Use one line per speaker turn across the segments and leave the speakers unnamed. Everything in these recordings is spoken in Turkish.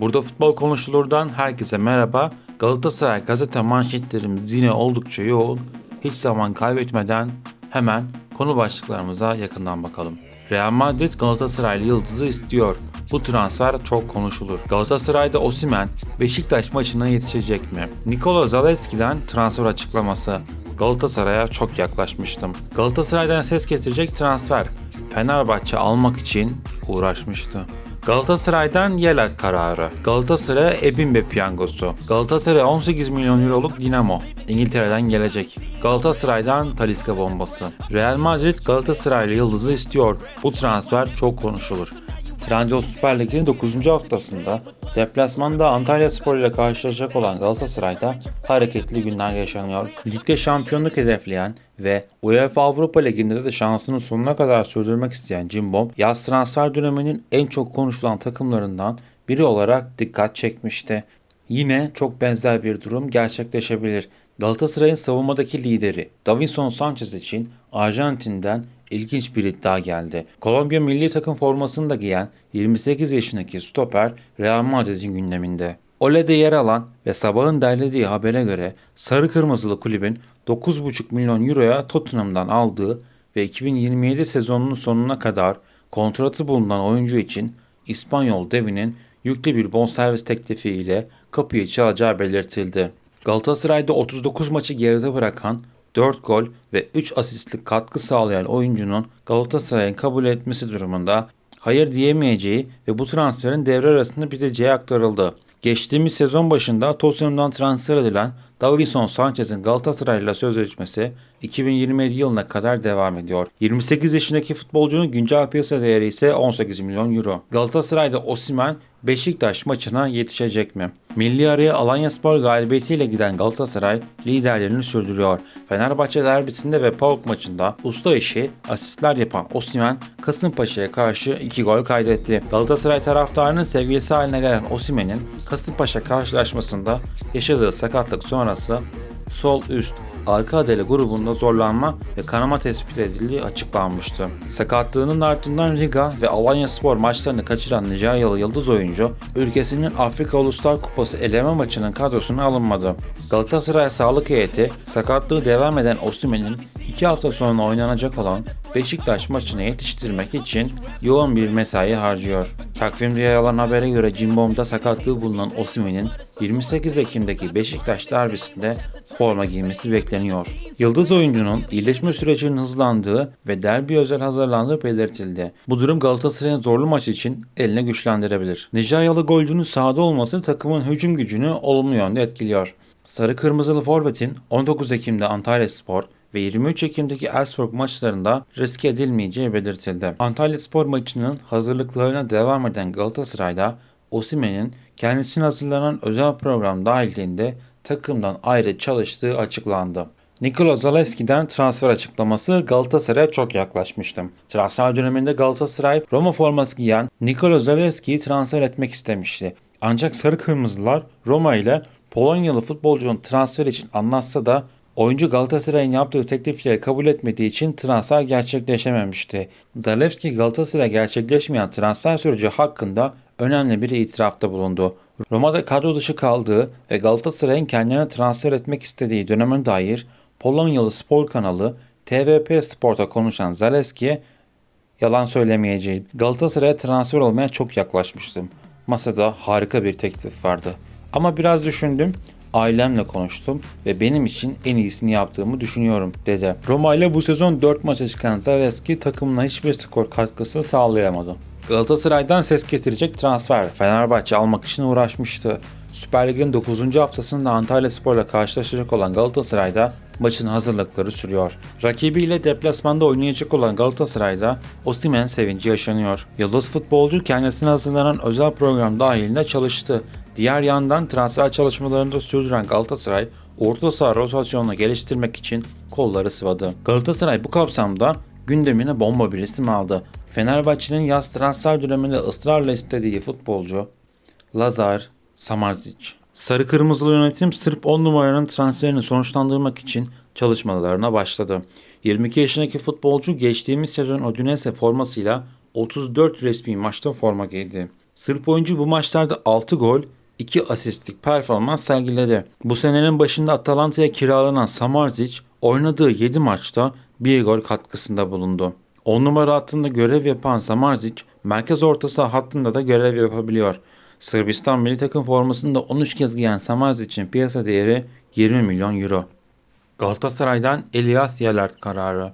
Burada futbol konuşulurdan herkese merhaba. Galatasaray gazete manşetlerimiz yine oldukça yoğun. Hiç zaman kaybetmeden hemen konu başlıklarımıza yakından bakalım. Real Madrid Galatasaraylı yıldızı istiyor. Bu transfer çok konuşulur. Galatasaray'da Osimen Beşiktaş maçına yetişecek mi? Nikola Zalewski'den transfer açıklaması. Galatasaray'a çok yaklaşmıştım. Galatasaray'dan ses getirecek transfer. Fenerbahçe almak için uğraşmıştı. Galatasaray'dan Yeler kararı. Galatasaray Ebimbe piyangosu. Galatasaray 18 milyon euroluk Dinamo. İngiltere'den gelecek. Galatasaray'dan Taliska bombası. Real Madrid Galatasaraylı yıldızı istiyor. Bu transfer çok konuşulur. Trendyol Süper Lig'in 9. haftasında deplasmanda Antalya Spor ile karşılaşacak olan Galatasaray'da hareketli günler yaşanıyor. Ligde şampiyonluk hedefleyen ve UEFA Avrupa Ligi'nde de şansını sonuna kadar sürdürmek isteyen Cimbom, yaz transfer döneminin en çok konuşulan takımlarından biri olarak dikkat çekmişti. Yine çok benzer bir durum gerçekleşebilir. Galatasaray'ın savunmadaki lideri Davinson Sanchez için Arjantin'den ilginç bir iddia geldi. Kolombiya milli takım formasını da giyen 28 yaşındaki stoper Real Madrid'in gündeminde. Ole'de yer alan ve sabahın derlediği habere göre sarı kırmızılı kulübün 9,5 milyon euroya Tottenham'dan aldığı ve 2027 sezonunun sonuna kadar kontratı bulunan oyuncu için İspanyol devinin yüklü bir bonservis teklifiyle kapıyı çalacağı belirtildi. Galatasaray'da 39 maçı geride bırakan 4 gol ve 3 asistlik katkı sağlayan oyuncunun Galatasaray'ın kabul etmesi durumunda hayır diyemeyeceği ve bu transferin devre arasında biteceği aktarıldı. Geçtiğimiz sezon başında Tottenham'dan transfer edilen Davinson Sanchez'in Galatasaray ile sözleşmesi 2027 yılına kadar devam ediyor. 28 yaşındaki futbolcunun güncel piyasa değeri ise 18 milyon euro. Galatasaray'da Osimen Beşiktaş maçına yetişecek mi? Milli araya Alanya Spor galibiyetiyle giden Galatasaray liderliğini sürdürüyor. Fenerbahçe derbisinde ve PAOK maçında usta işi asistler yapan Osimen Kasımpaşa'ya karşı 2 gol kaydetti. Galatasaray taraftarının sevgilisi haline gelen Osimen'in Kasımpaşa karşılaşmasında yaşadığı sakatlık sonrası sol üst arka adele grubunda zorlanma ve kanama tespit edildiği açıklanmıştı. Sakatlığının ardından Riga ve Alanya Spor maçlarını kaçıran Nijeryalı yıldız oyuncu, ülkesinin Afrika Uluslar Kupası eleme maçının kadrosuna alınmadı. Galatasaray sağlık heyeti sakatlığı devam eden Osimhen'in 2 hafta sonra oynanacak olan Beşiktaş maçını yetiştirmek için yoğun bir mesai harcıyor. Takvimde yer alan habere göre Cimbom'da sakatlığı bulunan Osimhen'in 28 Ekim'deki Beşiktaş derbisinde forma giymesi bekleniyor. Yıldız oyuncunun iyileşme sürecinin hızlandığı ve derbi özel hazırlandığı belirtildi. Bu durum Galatasaray'ın zorlu maç için eline güçlendirebilir. Nijeryalı golcünün sahada olması takımın hücum gücünü olumlu yönde etkiliyor. Sarı Kırmızılı Forvet'in 19 Ekim'de Antalya Spor ve 23 Ekim'deki Elfsborg maçlarında riske edilmeyeceği belirtildi. Antalya Spor maçının hazırlıklarına devam eden Galatasaray'da Osimen'in kendisine hazırlanan özel program dahilinde takımdan ayrı çalıştığı açıklandı. Nikola Zalewski'den transfer açıklaması Galatasaray'a çok yaklaşmıştım. Transfer döneminde Galatasaray Roma forması giyen Nikola Zalewski'yi transfer etmek istemişti. Ancak Sarı Kırmızılar Roma ile Polonyalı futbolcunun transfer için anlatsa da oyuncu Galatasaray'ın yaptığı teklifleri kabul etmediği için transfer gerçekleşememişti. Zalewski Galatasaray gerçekleşmeyen transfer süreci hakkında önemli bir itirafta bulundu. Roma'da kadro dışı kaldığı ve Galatasaray'ın kendine transfer etmek istediği döneme dair Polonyalı spor kanalı TVP Sport'a konuşan Zalewski'ye yalan söylemeyeceğim. Galatasaray'a transfer olmaya çok yaklaşmıştım. Masada harika bir teklif vardı. Ama biraz düşündüm, ailemle konuştum ve benim için en iyisini yaptığımı düşünüyorum dedi. Roma ile bu sezon 4 maça çıkan Zalewski takımına hiçbir skor katkısı sağlayamadı. Galatasaray'dan ses getirecek transfer. Fenerbahçe almak için uğraşmıştı. Süper Lig'in 9. haftasında Antalya Spor'la karşılaşacak olan Galatasaray'da maçın hazırlıkları sürüyor. Rakibiyle deplasmanda oynayacak olan Galatasaray'da Osimhen sevinci yaşanıyor. Yıldız futbolcu kendisine hazırlanan özel program dahilinde çalıştı. Diğer yandan transfer çalışmalarını da sürdüren Galatasaray orta saha rotasyonunu geliştirmek için kolları sıvadı. Galatasaray bu kapsamda gündemine bomba bir isim aldı. Fenerbahçe'nin yaz transfer döneminde ısrarla istediği futbolcu Lazar Samarzic. Sarı Kırmızılı yönetim Sırp 10 numaranın transferini sonuçlandırmak için çalışmalarına başladı. 22 yaşındaki futbolcu geçtiğimiz sezon Udinese formasıyla 34 resmi maçta forma giydi. Sırp oyuncu bu maçlarda 6 gol, 2 asistlik performans sergiledi. Bu senenin başında Atalanta'ya kiralanan Samardzic oynadığı 7 maçta 1 gol katkısında bulundu. 10 numara hattında görev yapan Samardzic, merkez orta saha hattında da görev yapabiliyor. Sırbistan milli takım formasını da 13 kez giyen Samadzic'in piyasa değeri 20 milyon euro. Galatasaray'dan Elias Yelert kararı.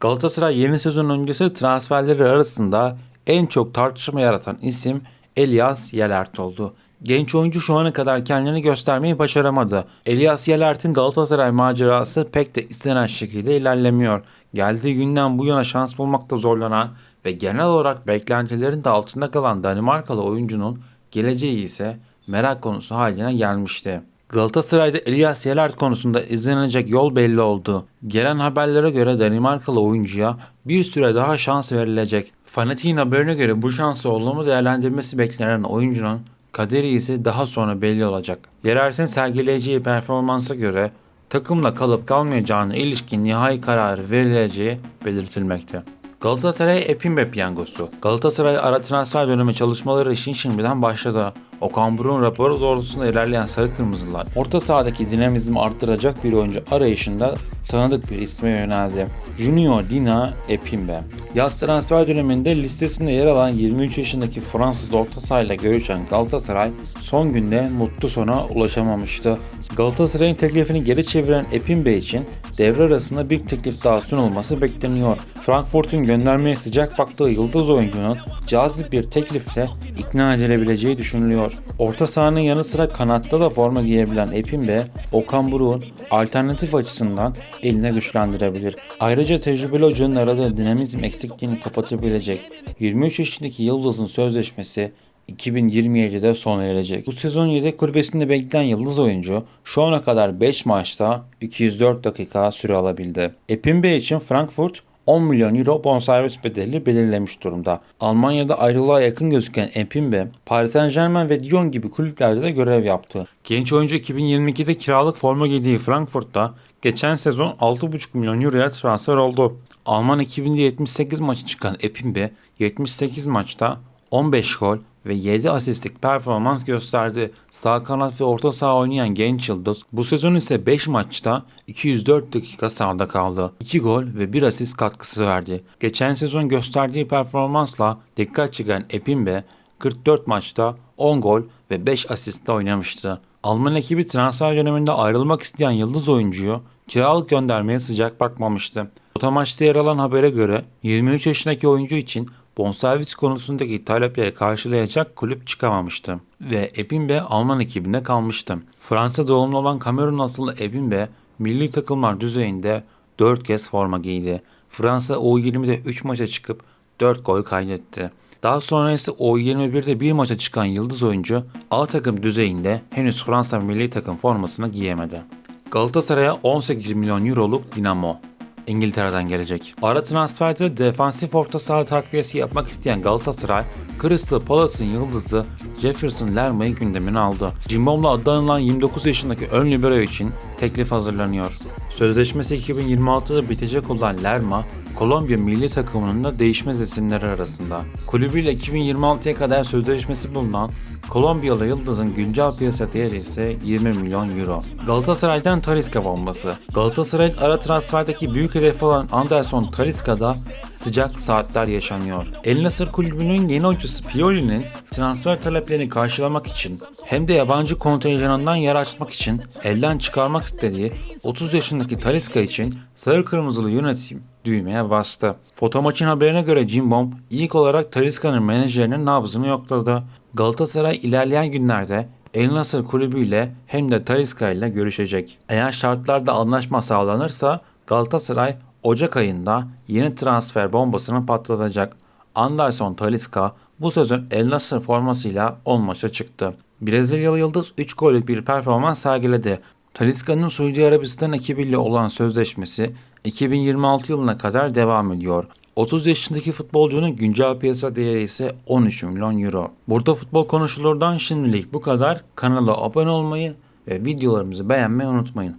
Galatasaray yeni sezon öncesi transferleri arasında en çok tartışma yaratan isim Elias Yelert oldu. Genç oyuncu şu ana kadar kendini göstermeyi başaramadı. Elias Yelert'in Galatasaray macerası pek de istenen şekilde ilerlemiyor. Geldiği günden bu yana şans bulmakta zorlanan ve genel olarak beklentilerin de altında kalan Danimarkalı oyuncunun geleceği ise merak konusu haline gelmişti. Galatasaray'da Elias Yelert konusunda izlenecek yol belli oldu. Gelen haberlere göre Danimarkalı oyuncuya bir süre daha şans verilecek. Fanatik'in haberine göre bu şansı olumlu değerlendirmesi beklenen oyuncunun kaderi ise daha sonra belli olacak. Yelert'in sergileyeceği performansa göre takımla kalıp kalmayacağına ilişkin nihai kararı verileceği belirtilmekte. Galatasaray Epimbe piyangosu. Galatasaray ara transfer dönemi çalışmaları için şimdiden başladı. Okan Buruk'un raporu doğrultusunda ilerleyen Sarı Kırmızılar orta sahadaki dinamizmi arttıracak bir oyuncu arayışında tanıdık bir isme yöneldi. Junior Dina Epimbe. Yaz transfer döneminde listesinde yer alan 23 yaşındaki Fransız orta sahayla görüşen Galatasaray son günde mutlu sona ulaşamamıştı. Galatasaray'ın teklifini geri çeviren Epimbe için devre arasında bir teklif daha sunulması bekleniyor. Frankfurt'un göndermeye sıcak baktığı yıldız oyuncunun cazip bir teklifle ikna edilebileceği düşünülüyor. Orta sahanın yanı sıra kanatta da forma giyebilen Epimbe, Okan Buruk'un alternatif açısından eline güçlendirebilir. Ayrıca tecrübeli hocanın aradığı dinamizm eksikliğini kapatabilecek 23 yaşındaki Yıldız'ın sözleşmesi 2027'de sona erecek. Bu sezon yedek kulübesinde beklenen yıldız oyuncu şu ana kadar 5 maçta 204 dakika süre alabildi. Epimbe için Frankfurt 10 milyon euro bonservis bedeli belirlemiş durumda. Almanya'da ayrılığa yakın gözüken Epimbe, Paris Saint Germain ve Lyon gibi kulüplerde de görev yaptı. Genç oyuncu 2022'de kiralık forma giydiği Frankfurt'ta geçen sezon 6,5 milyon euroya transfer oldu. Alman 2000'de 78 maçı çıkan Epimbe 78 maçta 15 gol ve 7 asistlik performans gösterdi. Sağ kanat ve orta saha oynayan genç yıldız bu sezon ise 5 maçta 204 dakika sahada kaldı. 2 gol ve 1 asist katkısı verdi. Geçen sezon gösterdiği performansla dikkat çeken Epimbe 44 maçta 10 gol ve 5 asistle oynamıştı. Alman ekibi transfer döneminde ayrılmak isteyen yıldız oyuncuyu kiralık göndermeye sıcak bakmamıştı. Otomaçta yer alan habere göre 23 yaşındaki oyuncu için bonservis konusundaki talepleri karşılayacak kulüp çıkamamıştı ve Ebimbe Alman ekibinde kalmıştı. Fransa doğumlu olan Kamerun asıllı Ebimbe milli takımlar düzeyinde 4 kez forma giydi. Fransa U20'de 3 maça çıkıp 4 gol kaydetti. Daha sonra ise U21'de bir maça çıkan yıldız oyuncu A takım düzeyinde henüz Fransa milli takım formasını giyemedi. Galatasaray'a 18 milyon euroluk Dinamo İngiltere'den gelecek. Ara transferde defansif orta saha takviyesi yapmak isteyen Galatasaray, Crystal Palace'ın yıldızı Jefferson Lerma'yı gündemine aldı. Cimbom'la adı anılan 29 yaşındaki ön libero için teklif hazırlanıyor. Sözleşmesi 2026'da bitecek olan Lerma, Kolombiya milli takımının da değişmez isimleri arasında. Kulübüyle 2026'ya kadar sözleşmesi bulunan Kolombiyalı Yıldız'ın güncel piyasa değeri ise 20 milyon euro. Galatasaray'dan Talisca bombası. Galatasaray'ın ara transferdeki büyük hedefi olan Anderson Talisca'da sıcak saatler yaşanıyor. El Nasır kulübünün yeni oyuncusu Pioli'nin transfer taleplerini karşılamak için hem de yabancı kontenjanından yer açmak için elden çıkarmak istediği 30 yaşındaki Talisca için sarı kırmızılı yönetim düğmeye bastı. Fotomaçın haberine göre Cimbom ilk olarak Talisca'nın menajerinin nabzını yokladı. Galatasaray ilerleyen günlerde El Nasır kulübüyle hem de Talisca ile görüşecek. Eğer şartlarda anlaşma sağlanırsa Galatasaray Ocak ayında yeni transfer bombasını patlatacak. Anderson Talisca bu sezon El Nasır formasıyla 10 maça çıktı. Brezilyalı Yıldız 3 gollük bir performans sergiledi. Talisca'nın Suudi Arabistan ekibiyle olan sözleşmesi 2026 yılına kadar devam ediyor. 30 yaşındaki futbolcunun güncel piyasa değeri ise 13 milyon euro. Burada futbol konuşulurdan şimdilik bu kadar. Kanala abone olmayı ve videolarımızı beğenmeyi unutmayın.